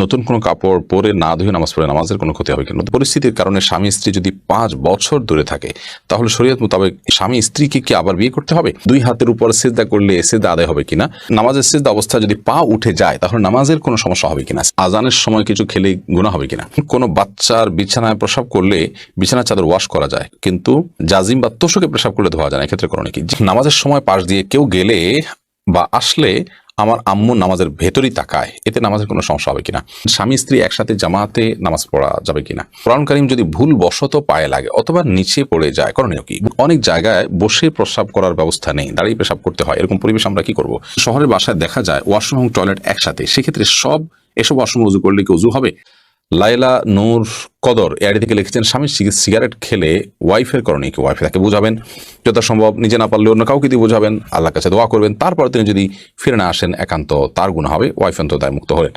নতুন কোনো কাপড় পরে না ধুয়ে নামাজ পড়ে, নামাজের কোনো ক্ষতি হবে কিনা পরিস্থিতির কারণে স্বামী স্ত্রী যদি পাঁচ বছর দূরে থাকে, তাহলে শরীয়ত মোতাবেক স্বামী স্ত্রীকে কি আবার বিয়ে করতে হবে? দুই হাতের উপর সেজদা করলে সেজদা আদায় হবে কিনা? নামাজের সেজদা অবস্থা যদি পা উঠে যায়, তাহলে নামাজের কোনো সমস্যা হবে কিনা? আজানের সময় কিছু খেলে গুণা হবে কিনা? কোনো বাচ্চার বিছানায় প্রসাব করলে বিছানার চাদর ওয়াশ করা যায়, কিন্তু জাজিম বা তোষকে প্রসাব করলে ধোয়া যায় না? এক্ষেত্রে করণীয় কি? নামাজের সময় পাশ দিয়ে কেউ গেলে বা আসলে আমার আম্মু নামাজের ভেতরই তাকায়, এতে নামাজের কোনো সমস্যা হবে কিনা? স্বামী, স্ত্রী একসাথে জামাতে নামাজ পড়া যাবে কিনা? কোরআন কারিম যদি ভুল বশত পায়ে লাগে অথবা নিচে পড়ে যায়, করণীয় কি? অনেক জায়গায় বসে প্রস্রাব করার ব্যবস্থা নেই, দাঁড়িয়ে পেশাব করতে হয়, এরকম পরিবেশ আমরা কি করব? শহরের বাসায় দেখা যায় ওয়াশরুম এবং টয়লেট একসাথে, সেক্ষেত্রে সব এসব ওয়াশরুম উজু করলে কি উজু হবে? লাইলা নূর কদর। এআইডি থেকে লিখেছেন, স্বামী সিগ- সিগারেট খেলে ওয়াইফের করণে কি? ওয়াইফে তাকে বোঝাবেন। যথাসম্ভব নিজে না পারলে অন্য কাউকে দিয়ে বোঝাবেন। আল্লাহর কাছে দোয়া করবেন। তারপর তিনি যদি ফিরে না আসেন, একান্ত তার গুণ হবে। ওয়াইফ অন্ত দায় মুক্ত হলেন।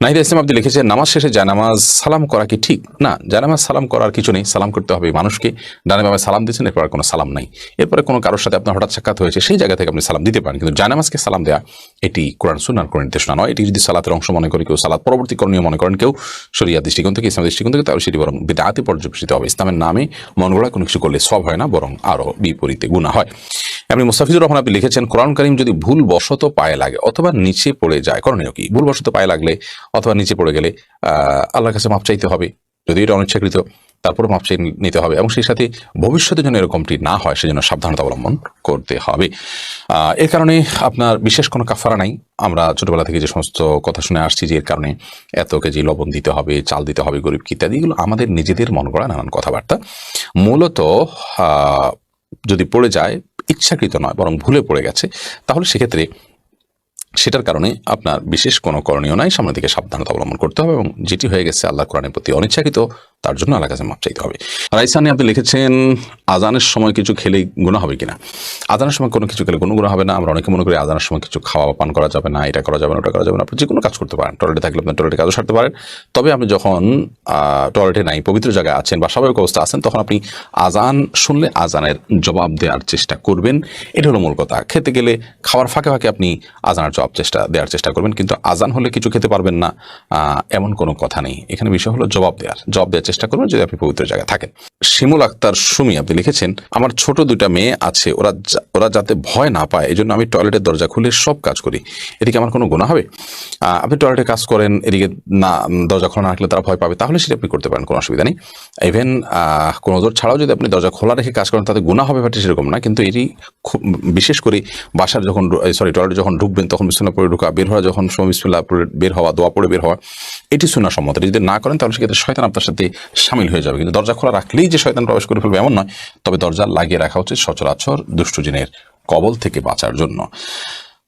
নাহিদা ইসলাম আপনি লিখেছেন, নামাজ শেষে জানামাজ সালাম করা কি ঠিক? না জানামাজ সালাম করার কিছু নেই। সালাম করতে হবে মানুষকে। ডানে বামে সালাম দিচ্ছেন এরপর কোনো সালাম নাই। এরপরে কোনো কারোর সাথে আপনার হঠাৎ সাক্ষাৎ হয়েছে, সেই জায়গা থেকে আপনি সালাম দিতে পারেন। কিন্তু জানামাজকে সালাম দেওয়া এটি কোরআন সুনার কোনো নির্দেশনা নয়। এটি যদি সালাতের অংশ মনে করি কেউ, সালাত পরবর্তী করণীয় মনে করেন কেউ শরিয়া দৃষ্টিকোণ থেকে, ইসলামের দৃষ্টিকোণ থেকে তাহলে সেটি বরং বেদাতে পর্যবেসিত হবে। ইসলামের নামে মন গড়া কোনো কিছু করলে সব হয় না, বরং আরও বিপরীতে গুণা হয়। আপনি মুস্তাফিজুর রহমান আপনি লিখেছেন, কোরআন করিম যদি ভুলবশত পায়ে লাগে অথবা নিচে পড়ে যায়, করণীয় কি? ভুলবশত পায়ে লাগলে অথবা নিচে পড়ে গেলে আল্লাহর কাছে মাপ চাইতে হবে। যদি এটা অনিচ্ছাকৃত তারপরে মাপ চেয়ে নিতে হবে এবং সেই সাথে ভবিষ্যতে যেন এরকমটি না হয়, সেজন্য সাবধানতা অবলম্বন করতে হবে। এর কারণে আপনার বিশেষ কোনো কাফারা নাই। আমরা ছোটবেলা থেকে যে সমস্ত কথা শুনে আসছি যে এর কারণে এত কেজি লবণ দিতে হবে, চাল দিতে হবে, গরিব ইত্যাদি, এগুলো আমাদের নিজেদের মন গড়া নানান কথাবার্তা। মূলত যদি পড়ে যায়, ইচ্ছাকৃত নয়, বরং ভুলে পড়ে গেছে, তাহলে সেক্ষেত্রে সেটার কারণে আপনার বিশেষ কোনো করণীয় নাই। সামনের দিকে সাবধানতা অবলম্বন করতে হবে এবং যেটি হয়ে গেছে আল্লাহ কোরআনের প্রতি অনিচ্ছাকৃত তার জন্য আল্লাহ কাছে মাপ চাইতে হবে। রাইসানি আপনি লিখেছেন, আজানের সময় কিছু খেলে গুণা হবে কিনা? আজানের সময় কোনো কিছু খেলে কোনো গুণা হবে না। আমরা অনেকে মনে করি আজানের সময় কিছু খাওয়া পান করা যাবে না, এটা করা যাবে না, ওটা করা যাবে না। আপনি যে কোনো কাজ করতে পারেন। টয়লেটে থাকলে আপনি টয়লেটে কাজও সারতে পারেন। তবে আপনি যখন টয়লেটে নাই, পবিত্র জায়গায় আছেন বা স্বাভাবিক অবস্থা আছেন, তখন আপনি আজান শুনলে আজানের জবাব দেওয়ার চেষ্টা করবেন। এটা হলো মূল কথা। খেতে গেলে খাওয়ার ফাঁকে ফাঁকে আপনি আজানের জবাব চেষ্টা দেওয়ার চেষ্টা করবেন। কিন্তু আজান হলে কিছু খেতে পারবেন না। এমন কোনো কথা নেই। এখানে বিষয় হলো জবাব দেওয়ার জবাব দেওয়ার চেষ্টা করবেন যদি আপনি পবিত্র জায়গায় থাকেন। শিমুল আক্তার সুমি, আপনি লিখেছেন, আমার ছোট দুইটা মেয়ে আছে, ওরা ওরা যাতে ভয় না পায় এই জন্য আমি টয়লেটের দরজা খুলে সব কাজ করি। এদিকে আমার কোনো গুণা হবে? আপনি টয়লেটে কাজ করেন, এদিকে না দরজা খোলা না রাখলে তারা ভয় পাবে, তাহলে সেটা আপনি করতে পারেন, কোনো অসুবিধা নেই। ইভেন কোনো ওজোর ছাড়াও যদি আপনি দরজা খোলা রেখে কাজ করেন, তাতে গুণা হবে ব্যাপারটি সেরকম না। কিন্তু এটি খুব, বিশেষ করে বাসার যখন সরি টয়লেটে যখন ঢুকবেন, তখন বিছানা পরে ঢুকা, বের হওয়া, যখন সময় বিসমিল্লাহ পড়ে বের হওয়া, দোয়া পড়ে বের হওয়া, এটি শোনা সম্মত যদি না করেন, তাহলে সেক্ষেত্রে শয়তান আপনার সাথে সামিল হয়ে যাবে। কিন্তু দরজা খোলা রাখলেই যে শয়তান প্রবেশ করে ফেলবে এমন নয়, তবে দরজা লাগিয়ে রাখা উচিত সচরাচর দুষ্টুজিনের কবল থেকে বাঁচার জন্য।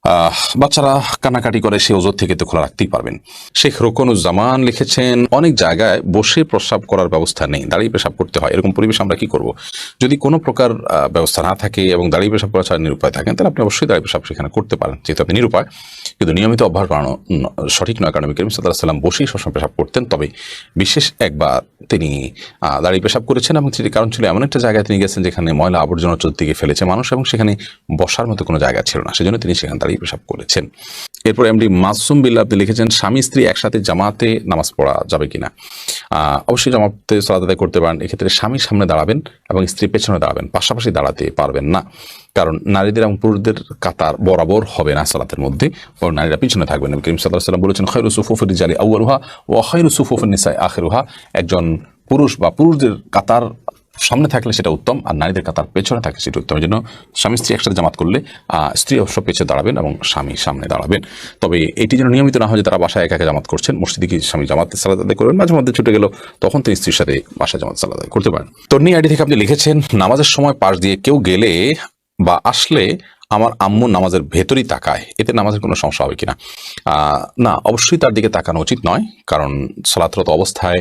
বাচ্চারা কানাকাটি করে সে ওজোর থেকে তো খোলা রাখতেই পারবেন। শেখ রোকনুজ্জামান লিখেছেন অনেক জায়গায় বসে প্রস্রাব করার ব্যবস্থা নেই দাঁড়িয়ে পেশাব করতে হয়। এরকম পরিবেশ আমরা কি করব? যদি কোনো প্রকার ব্যবস্থা না থাকে এবং দাঁড়িয়ে পেশাব করা ছাড়া নিরুপায় থাকেন তাহলে আপনি অবশ্যই দাঁড়িয়ে পেশাব সেখানে করতে পারেন যেহেতু আপনি নিরুপায়। কিন্তু নিয়মিত অভ্যাস উম, সঠিক নয় কারণ করিম সাল্লাহ সাল্লাম বসেই সবসময় পেশাব করতেন। তবে বিশেষ একবার তিনি দাঁড়িয়ে পেশাব করেছেন এবং সেটি কারণ ছিল এমন একটা জায়গায় তিনি গেছেন যেখানে ময়লা আবর্জনা চতুর্দিকে ফেলেছে মানুষ এবং সেখানে বসার মতো কোনো জায়গা ছিল না। সেজন্য তিনি সেখানে দাঁড়িয়ে পেশাব করেছেন। এরপর এমডি মাসুম বিল্লা আপনি লিখেছেন, স্বামী স্ত্রী একসাথে জামাতে নামাজ পড়া যাবে কিনা? অবশ্যই জামাতে সালাদ করতে পারেন, এক্ষেত্রে স্বামীর সামনে দাঁড়াবেন এবং স্ত্রী পেছনে দাঁড়াবেন, পাশাপাশি দাঁড়াতে পারবেন না। কারণ নারীদের এবং পুরুষদের কাতার বরাবর হবে না সালাতের মধ্যে ও নারীরা পিছনে থাকবেন। করিম সাল্লাহ সাল্লাম বলেছেন খৈরু সুফুফের জালি আউয়ালুহা ও খৈরু সুফুফের নিসাই আখেরুহা। একজন পুরুষ বা পুরুষদের কাতার সামনে থাকলে সেটা উত্তম, আর নারীদের কাতার পেছনে থাকলে সেটা উত্তম। জন্য স্বামী স্ত্রী একসাথে জামাত করলে স্ত্রী অবশ্য পেছনে দাঁড়াবেন এবং স্বামী সামনে দাঁড়াবেন। তবে এটি যেন নিয়মিত না হয় যে তারা বাসায় একা একা জামাত করছেন, মসজিদে কি স্বামী জামাত সালাদ আদায় করবেন? মাঝে মধ্যে ছুটে গেল তখন তিনি স্ত্রীর সাথে বাসায় জামাত সালাদ আদায় করতে পারেন। তন্নি আইডি থেকে আপনি লিখেছেন, নামাজের সময় পাশ দিয়ে কেউ গেলে বা আসলে আমার আম্মু নামাজের ভেতরই তাকায়, এতে নামাজের কোনো সমস্যা হবে কিনা? না, অবশ্যই তার দিকে তাকানো উচিত নয়, কারণ সালাতরত অবস্থায়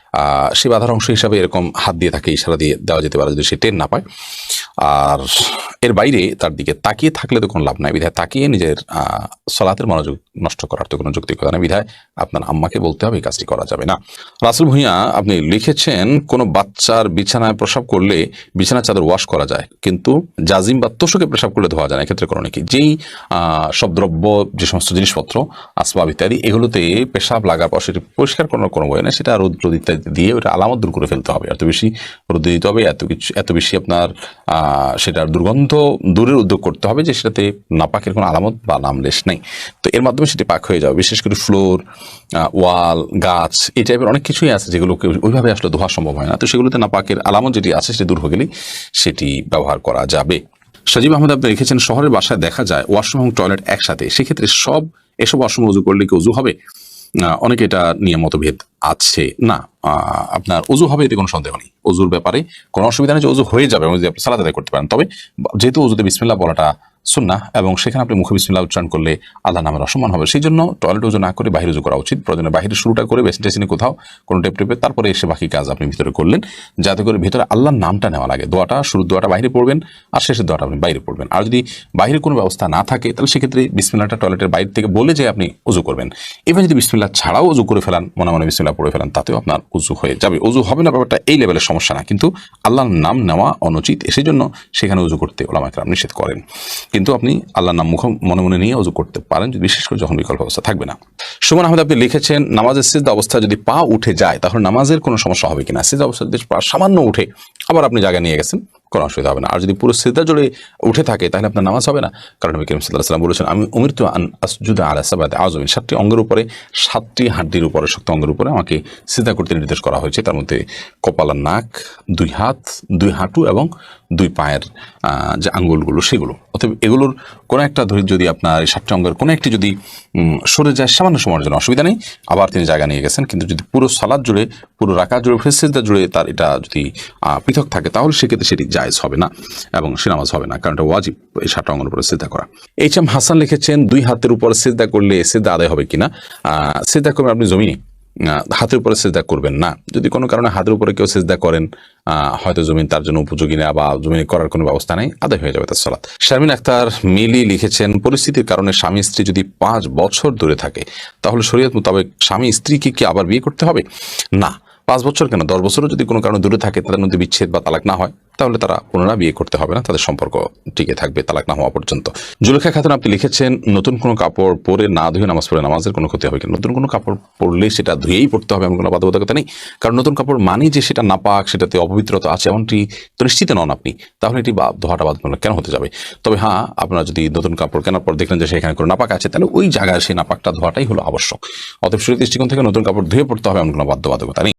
সে বাধার অংশ হিসাবে এরকম হাত দিয়ে তাকে ইশারা দিয়ে দেওয়া যেতে পারে যদি সে টেন না পায়। আর এর বাইরে তার দিকে তাকিয়ে থাকলে তো কোনো লাভ নাই। বিধায় তাকিয়ে নিজের সলাতের মনোযোগ নষ্ট করার তো কোনো যৌক্তিকতা নেই। বিধায় আপনার আম্মাকে বলতে হবে, এই কাজটি করা যাবে না। রাসুল ভুঁইয়া, আপনি লিখেছেন, কোনো বাচ্চার বিছানায় প্রসাব করলে বিছানার চাদর ওয়াশ করা যায়। কিন্তু জাজিম বা তোষকে প্রসাব করলে ধোয়া যায় না। এক্ষেত্রে করণীয় নাকি যেই সব দ্রব্য যে সমস্ত জিনিসপত্র, আসবাব ইত্যাদি, এগুলোতে পেশাব লাগার পর সেটি পরিষ্কার করার কোনো বই না সেটা রোদ রোদ ইত্যাদি দিয়ে ওটা আলামত দূর করে ফেলতে হবে। এত বেশি রোদ দিতে হবে, এত কিছু, এত বেশি আপনার সেটার দুর্গন্ধ দূরের উদ্যোগ করতে হবে যে সেটাতে নাপাকের কোনো আলামত বা নামলেশ নেই। তো এর মাধ্যমে সেটি পাক হয়ে যাবে, বিশেষ করে ফ্লোর ওয়াল, গাছ, এই টাইপের অনেক কিছুই আছে যেগুলোকে ওইভাবে আসলে ধোয়া সম্ভব হয় না। তো সেগুলোতে নাপাকের আলামত যেটি আছে সেটি দূর হয়ে গেলেই সেটি ব্যবহার করা যাবে। সজীব আহমেদ, আপনি লিখেছেন শহরের বাসায় দেখা যায় ওয়াশরুম এবং টয়লেট একসাথে। সেক্ষেত্রে সব এসব ওয়াশরুম উজু করলে কি উজু হবে? অনেকে এটা নিয়ে মতভেদ আছে না। আপনার অজু হবে এতে কোনো সন্দেহ নেই। অজুর ব্যাপারে কোনো অসুবিধা নেই যে অজু হয়ে যাবে যদি আপনি সালাদ আদায় করতে পারেন। তবে যেহেতু অজুতে বিসমিল্লা বলাটা সুন্না এবং সেখানে আপনি মুখে বিসমিল্লাহ উচ্চারণ করলে আল্লাহ নামের অসম্মান হবে। সেই জন্য টয়লেট উজু না করে বাইরে উজু করা উচিত। প্রয়োজনে বাইরে শুরুটা করে বেসিন টেসিনে কোথাও, কোনো টেপ টেপে তারপরে এসে বাকি কাজ আপনি ভিতরে করলেন। যাতে করে ভিতরে আল্লাহর নামটা নেওয়া লাগে। দোয়াটা, শুরুর দোয়াটা বাইরে পড়বেন আর শেষের দোয়াটা আপনি বাইরে পড়বেন। আর যদি বাইরে কোনো ব্যবস্থা না থাকে, তাহলে সেক্ষেত্রে বিসমিল্লাটা টয়লেটের বাইরে থেকে বলে যে আপনি উজু করবেন। এবার যদি বিসমিল্লাহ ছাড়াও উজু করে ফেলান, মনে মনে বিসমিল্লাহ পড়ে ফেলান, তাতেও আপনার উজু হয়ে যাবে। উজু হবে না ব্যাপারটা এই লেভেলের সমস্যা না। কিন্তু আল্লাহর নাম নেওয়া অনুচিত। সেই জন্য সেখানে উজু করতে ওলামা একরাম নিষেধ করেন। কিন্তু আপনি আল্লাহর নাম মুখ মনে মনে নিয়ে উজু করতে পারেন বিশেষ করে যখন বিকল্প অবস্থা থাকবে না। সুমন আহমেদ, আপনি লিখেছেন, নামাজের সিদ্ধ অবস্থা যদি পা উঠে যায়, তাহলে নামাজের কোনো সমস্যা হবে কিনা? সিদ্ধ অবস্থা যদি পা সামান্য উঠে, আবার আপনি জায়গায় নিয়ে গেছেন, কোনো অসুবিধা হবে না। আর যদি পুরো সিদ্ধা জুড়ে উঠে থাকে, তাহলে আপনার নামাজ হবে না। কারণ নবী করিম সাল্লাহ সাল্লাম বলেছেন, আমি উমির তো আসজুদা আলা সাবাদ আজমিন সাতটি অঙ্গের উপরে, সাতটি হাড্ডির উপরে, শক্ত অঙ্গের উপরে আমাকে সিদ্ধা করতে নির্দেশ করা হয়েছে। তার মধ্যে কপালার নাক, দুই হাত, দুই হাঁটু এবং দুই পায়ের যে আঙ্গুলগুলো, সেগুলো। অতএব এগুলোর কোনো একটা ধরে যদি আপনার সাতটি অঙ্গের কোনো একটি যদি সরে যায়, সামান্য সময়ের জন্য অসুবিধা নেই। আবার তিনি জায়গা নিয়ে গেছেন, কিন্তু যদি পুরো সালাদ জুড়ে, পুরো রাখা জুড়ে ফেসিদা জুড়ে তার এটা যদি পৃথক থাকে, তাহলে সেক্ষেত্রে সেটি জায়েজ হবে না এবং সে নামাজ হবে না, কারণ এটা ওয়াজিব এই সাতটা অঙ্গের উপরে সিদ্ধা করা। এইচ এম হাসান লিখেছেন, দুই হাতের উপর সিদ্ধা করলে সিদ্ধা আদায় হবে কিনা? সিদ্ধা করবেন আপনি জমিনে। হাতের উপরে সেজদা করবেন না। যদি কোনো কারণে হাতের উপরে কেউ সেজদা করেন হয়তো জমিন তার জন্য উপযোগী না বা জমিনে করার কোনো ব্যবস্থা নেই, আদায় হয়ে যাবে তার সালাত। শারমিন আক্তার মিলি লিখেছেন, পরিস্থিতির কারণে স্বামী স্ত্রী যদি পাঁচ বছর দূরে থাকে, তাহলে শরীয়ত মোতাবেক স্বামী স্ত্রীকে কি আবার বিয়ে করতে হবে? না। পাঁচ বছর কেন? দশ বছরও যদি কোনো কারণে দূরে থাকে, তাদের মধ্যে বিচ্ছেদ বা তালাক না হয়, তাহলে তারা পুনরায় বিয়ে করতে হবে না, তাদের সম্পর্ক টিকে থাকবে তালাক না হওয়া পর্যন্ত। জুলেখা খাতুন আপনি লিখেছেন, নতুন কোনো কাপড় পরে না ধুয়ে নামাজ পড়ে নামাজের কোনো ক্ষতি হবে কিনা নতুন কোনো কাপড় পরলে সেটা ধুয়েই পড়তে হবে এমন কোনো বাধ্যবাধকতা নেই? কারণ নতুন কাপড় মানেই যে সেটা নাপাক, সেটাতে অপবিত্রতা আছে এমনটি তো নিশ্চিত নন আপনি। তাহলে এটি ধোয়াটা বাধ্যতামূলক কেন হতে যাবে? তবে হ্যাঁ আপনারা যদি নতুন কাপড় কেনার পর দেখলেন যে সেখানে কোনো নাপাক আছে, তাহলে ওই জায়গায় সেই নাপাকটা ধোয়াটাই হলো আবশ্যক। অতএব শরীর দৃষ্টিকোণ থেকে নতুন কাপড় ধুয়ে পড়তে হবে এমন কোনো বাধ্যবাধকতা নেই।